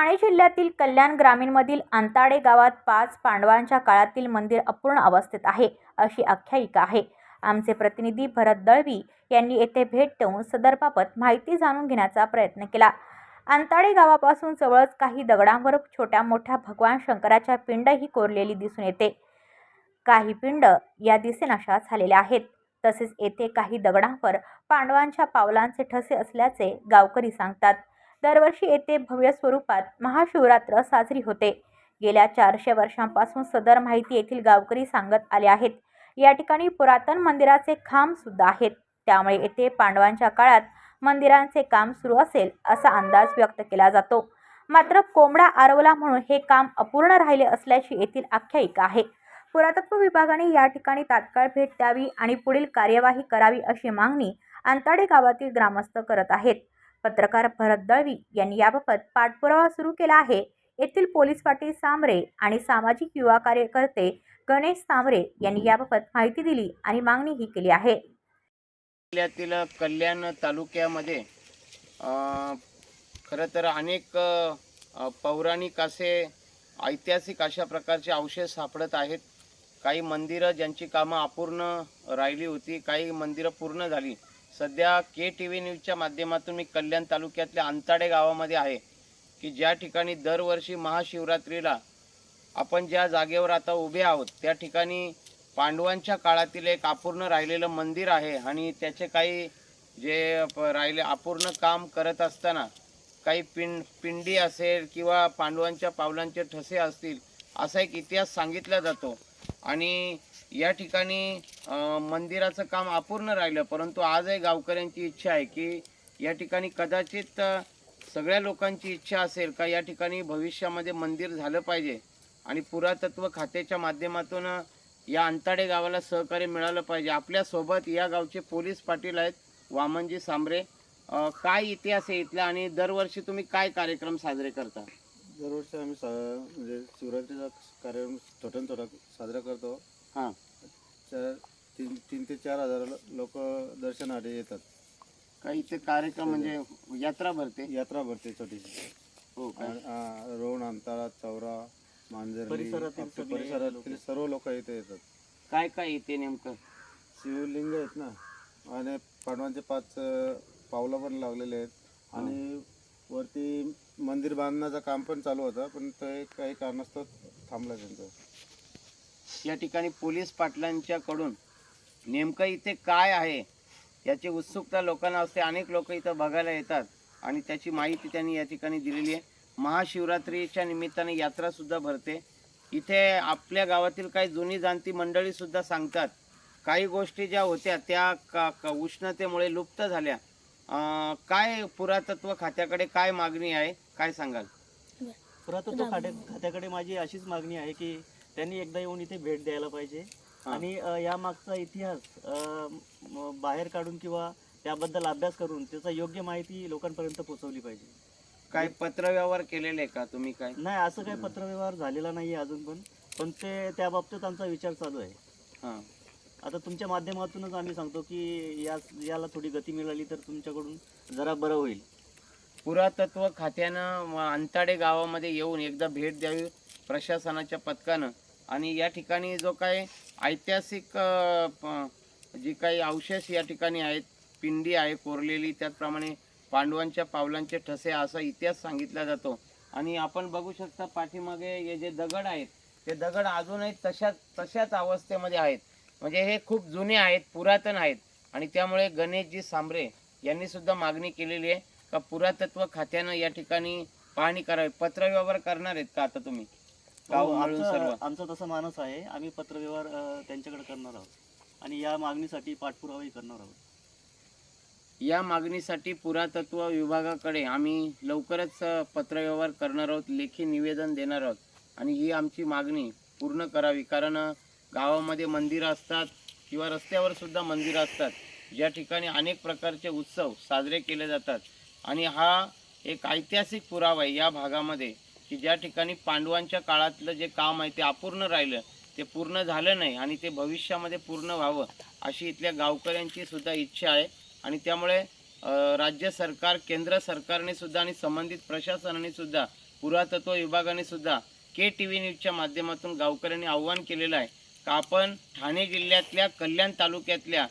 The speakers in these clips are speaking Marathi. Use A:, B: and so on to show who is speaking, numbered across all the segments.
A: ठाणे जिल्ह्यातील कल्याण ग्रामीणमधील अंताडे गावात पाच पांडवांच्या काळातील मंदिर अपूर्ण अवस्थेत आहे अशी आख्यायिका आहे. आमचे प्रतिनिधी भरत दळवी यांनी येथे भेट देऊन सदरबाबत माहिती जाणून घेण्याचा प्रयत्न केला. अंताडे गावापासून जवळच काही दगडांवर छोट्या मोठ्या भगवान शंकराच्या पिंडही कोरलेली दिसून येते. काही पिंड या दिसेनाशा झालेल्या आहेत. तसेच येथे काही दगडांवर पांडवांच्या पावलांचे ठसे असल्याचे गावकरी सांगतात. दरवर्षी येथे भव्य स्वरूपात महाशिवरात्र साजरी होते. गेल्या चारशे वर्षांपासून सदर माहिती येथील गावकरी सांगत आले आहेत. या ठिकाणी पुरातन मंदिराचे खांब सुद्धा आहेत. त्यामुळे येथे पांडवांच्या काळात मंदिरांचे काम सुरू असेल असा अंदाज व्यक्त केला जातो. मात्र कोंबडा आरवला म्हणून हे काम अपूर्ण राहिले असल्याची येथील आख्यायिका आहे. पुरातत्व विभागाने या ठिकाणी तात्काळ भेट द्यावी आणि पुढील कार्यवाही करावी अशी मागणी अंताडे गावातील ग्रामस्थ करत आहेत. पत्रकार भरत दळवी यांनी याबाबत पाठपुरावा सुरू केला आहे. येथील पोलीस पाटील सामरे आणि सामाजिक युवा कार्यकर्ते गणेश सामरे यांनी याबाबत माहिती दिली आणि मागणीही केली आहे.
B: जिल्ह्यातील कल्याण तालुक्यामध्ये खरं तर अनेक पौराणिक असे ऐतिहासिक अशा प्रकारचे अवशेष सापडत आहेत. काही मंदिरं ज्यांची कामं अपूर्ण राहिली होती काही मंदिरं पूर्ण झाली. सध्या के टी व्ही न्यूजच्या माध्यमातून मी कल्याण तालुक्यातल्या अंताडे गावामध्ये आहे की ज्या ठिकाणी दरवर्षी महाशिवरात्रीला आपण ज्या जागेवर आता उभे आहोत त्या ठिकाणी पांडवांच्या काळातील एक अपूर्ण राहिलेलं मंदिर आहे आणि त्याचे काही जे राहिले अपूर्ण काम करत असताना काही पिंड पिंडी असेल किंवा पांडवांच्या पावलांचे ठसे असतील असा एक इतिहास सांगितला जातो. आणि या ठिकाणी मंदिराचं काम अपूर्ण राहिलं परंतु आजही गावकऱ्यांची इच्छा आहे की या ठिकाणी कदाचित सगळ्या लोकांची इच्छा असेल का या ठिकाणी भविष्यामध्ये मंदिर झालं पाहिजे आणि पुरातत्व खात्याच्या माध्यमातून या अंताडे गावाला सहकार्य मिळालं पाहिजे. आपल्यासोबत या गावचे पोलीस पाटील आहेत वामनजी सांबरे काय इतिहास आहे इथला आणि दरवर्षी तुम्ही काय कार्यक्रम साजरे करता?
C: दरवर्षी आम्ही सा म्हणजे शिवरात्रीचा कार्यक्रम छोटा छोटा साजरा करतो.
B: हां.
C: चार तीन तीन ते चार हजार लोक दर्शनासाठी येतात.
B: काही इथे कार्यक्रम म्हणजे यात्रा भरते?
C: यात्रा भरते छोटीशी.
B: हो
C: आ, रोण अंताळा चौरा मांजरली
D: परिसरातील
C: आपल्या
D: सगळे
C: परिसरातील
D: लोकं.
C: सर्व लोक इथे येतात.
B: काय काय इथे नेमकं?
C: शिवलिंग आहेत ना. आणि पांडवांचे पाच अ, पावलं पण लावलेले आहेत. आणि वरती मंदिर बांधण्याचं काम पण चालू होतं पण ते काही कारणास्तव थांबलं त्यांचं.
B: या ठिकाणी पोलीस पाटलांच्याकडून नेमकं इथे काय आहे याची उत्सुकता लोकांना असते. अनेक लोक इथं बघायला येतात आणि त्याची माहिती त्यांनी या ठिकाणी दिलेली आहे. महाशिवरात्रीच्या निमित्ताने यात्रा सुद्धा भरते. इथे आपल्या गावातील काही जुनी जाणती मंडळी सुद्धा सांगतात काही गोष्टी ज्या होत्या त्या का उष्णतेमुळे लुप्त झाल्या. काय पुरातत्व खात्याकडे काय मागणी आहे? काय सांगाल?
D: पुरातत्व खात्या खात्याकडे माझी अशीच मागणी आहे की त्यांनी एकदा येऊन इथे भेट द्यायला पाहिजे. आणि या मागचा इतिहास बाहेर काढून किंवा त्याबद्दल अभ्यास करून त्याचा योग्य माहिती लोकांपर्यंत पोहोचवली पाहिजे.
B: काय पत्रव्यवहार केलेले का तुम्ही काय?
D: नाही असं काही पत्रव्यवहार झालेला नाही अजून पण. पण ते त्या बाबतीत आमचा विचार चालू आहे.
B: हां.
D: आता तुमच्या माध्यमातूनच आम्ही सांगतो की या याला थोडी गती मिळाली तर तुमच्याकडून जरा बरं होईल.
B: पुरातत्व खात्यानं अंताडे गावामध्ये येऊन एकदा भेट द्यावी प्रशासनाच्या पथकानं. आणि या ठिकाणी जो काय ऐतिहासिक प- जी काही अवशेष या ठिकाणी आहेत पिंडी आहे कोरलेली त्याचप्रमाणे पांडवांच्या पावलांचे ठसे असा इतिहास सांगितला जातो. आणि आपण बघू शकता पाठीमागे हे जे दगड आहेत ते दगड अजूनही तशाच तशाच अवस्थेमध्ये आहेत. म्हणजे हे खूप जुने आहेत पुरातन आहेत. आणि त्यामुळे गणेशजी सांबरे यांनी सुद्धा मागणी केलेली आहे. का पुरातत्व खात्यानं या ठिकाणी पाहणी करावी? पत्रव्यवहार करणार आहेत का आता तुम्ही? गाव
D: हो,
B: मिळून सर्व.
D: आमचा आमचा तसा मानस आहे. आम्ही पत्रव्यवहार अ, त्यांच्याकडे करणार आहोत. आणि या मागणीसाठी पाठपुरावाही करणार आहोत.
B: या मागणीसाठी पुरातत्व विभागाकडे आम्ही लवकरच अ, पत्रव्यवहार करणार आहोत लेखी निवेदन देणार आहोत. आणि ही आमची मागणी पूर्ण करावी. कारण अ, गावामध्ये मंदिरं असतात किंवा रस्त्यावर सुद्धा मंदिरं असतात. ज्या ठिकाणी अनेक प्रकारचे उत्सव साजरे केले जातात. आणि हा एक ऐतिहासिक पुरावा आहे या भागामध्ये की ज्या ठिकाणी पांडवांच्या काळातलं जे काम आहे ते अपूर्ण राहिलं ते पूर्ण झालं नाही आणि ते भविष्यामध्ये पूर्ण व्हावं अशी इथल्या गावकऱ्यांची सुद्धा इच्छा आहे. आणि त्यामुळे राज्य सरकार केंद्र सरकारने सुद्धा आणि संबंधित प्रशासनाने सुद्धा पुरातत्व विभागाने सुद्धा के टी व्ही न्यूजच्या माध्यमातून गावकऱ्यांनी आव्हान केलेलं आहे का आपण ठाणे जिल्ह्यातल्या कल्याण तालुक्यातल्या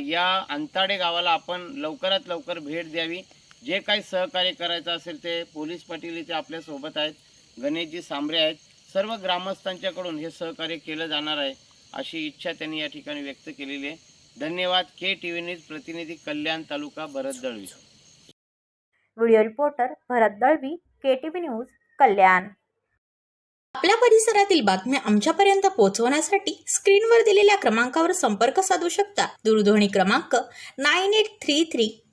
B: या अंताडे गावाला आपण लवकरात लवकर भेट द्यावी जे काही सहकार्य करायचं असेल ते पोलीस पाटील इथे आपल्यासोबत आहेत गणेशजी सांबरे आहेत सर्व ग्रामस्थांच्याकडून हे सहकार्य केलं जाणार आहे अशी इच्छा त्यांनी या ठिकाणी व्यक्त केलेली आहे. धन्यवाद. के टी व्ही न्यूज प्रतिनिधी Kalyan taluka Bharat Dalvi.
E: Video reporter Bharat Dalvi K T V news Kalyan.
A: आपल्या परिसरातील बातम्या आमच्यापर्यंत पोहोचवण्यासाठी स्क्रीनवर दिलेल्या क्रमांकावर संपर्क साधू शकता. दूरध्वनी क्रमांक nine eight three three